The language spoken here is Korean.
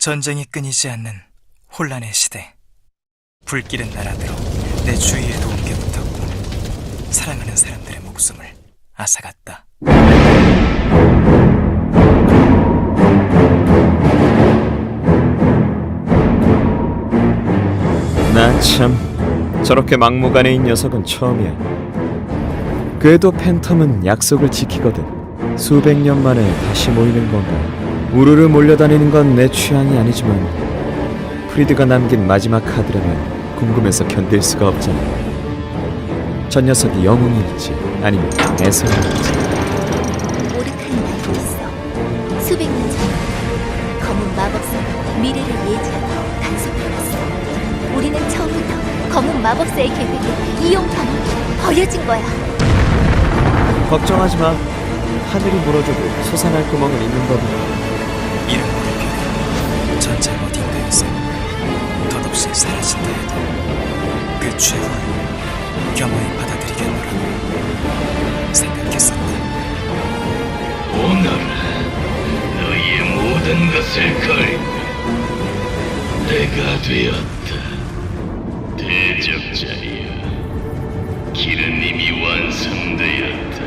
전쟁이 끊이지 않는 혼란의 시대. 불길은 나라대로 내 주위에도 옮겨 붙었고 사랑하는 사람들의 목숨을 앗아갔다. 나 참 저렇게 막무가내인 녀석은 처음이야. 그래도 팬텀은 약속을 지키거든. 수백 년 만에 다시 모이는 건가. 우르르 몰려다니는 건 내 취향이 아니지만 프리드가 남긴 마지막 카드라면 궁금해서 견딜 수가 없잖아. 저 녀석이 영웅일지 아니면 애송일지. 오르칸이 알고 있어. 수백 년 전, 검은 마법사가 미래를 예지하고 단속해왔어. 우리는 처음부터 검은 마법사의 계획에 이용 방법이 버려진 거야. 걱정하지 마. 하늘이 물어줘도 솟아날 구멍은 있는 법이야. 이런 목표가 전쟁 어딘가에서 덧없이 사라진다 해도 그 최후를 겸허히 받아들이겠노라고 생각했었다. 오너라 너희의 모든 것을 걸고 내가 되었다. 대적자여 길은 이미 완성되었다